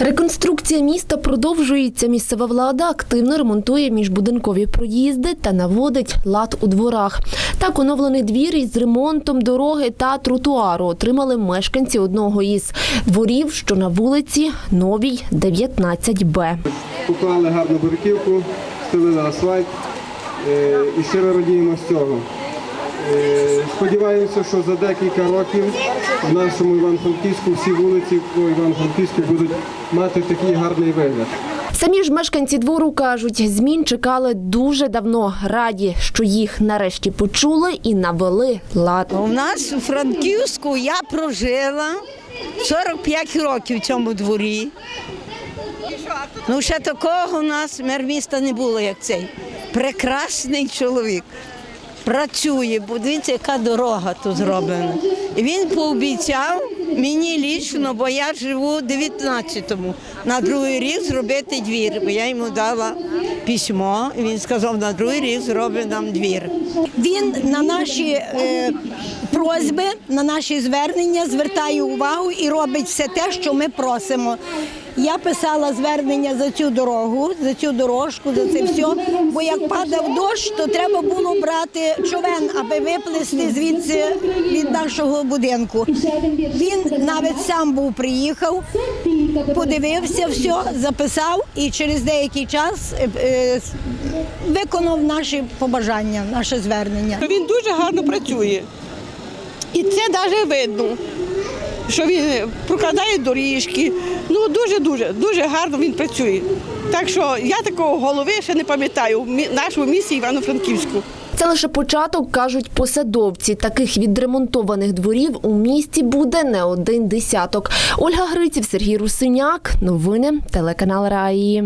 Реконструкція міста продовжується. Місцева влада активно ремонтує міжбудинкові проїзди та наводить лад у дворах. Так оновлений двір із ремонтом дороги та тротуару отримали мешканці одного із дворів, що на вулиці Новій 19Б. Поклали гарну буряківку, стелили асфальт е, і щиро радіємо з цього. Е, Сподіваємося, що за декілька років в нашому Івано-Франківську всі вулиці по Івано-Франківську будуть мати такий гарний вигляд. Самі ж мешканці двору кажуть, змін чекали дуже давно. Раді, що їх нарешті почули і навели лад. У нас у Франківську я прожила 45 років в цьому дворі. Ну, ще такого у нас мер міста не було, як цей. Прекрасний чоловік. Працює, бо дивіться, яка дорога тут зроблена. І він пообіцяв мені лічно, бо я живу в 19-му, на другий рік зробити двір. Бо я йому дала письмо, і він сказав, на другий рік зробить нам двір. Він на наші е, просьби, на наші звернення звертає увагу і робить все те, що ми просимо. Я писала звернення за цю дорогу, за цю дорожку, за це все. Бо як падав дощ, то треба було брати човен, аби виплисти звідси від нашого будинку. Він навіть сам був приїхав, подивився, все, записав і через деякий час е, е, виконав наші побажання, наше звернення. Він дуже гарно працює. І це навіть видно, що він прокладає доріжки. Ну дуже-дуже, дуже гарно він працює. Так що я такого голови ще не пам'ятаю в нашому місті Івано-Франківську. Це лише початок, кажуть посадовці. Таких відремонтованих дворів у місті буде не один десяток. Ольга Гриців, Сергій Русиняк. Новини телеканал Раї.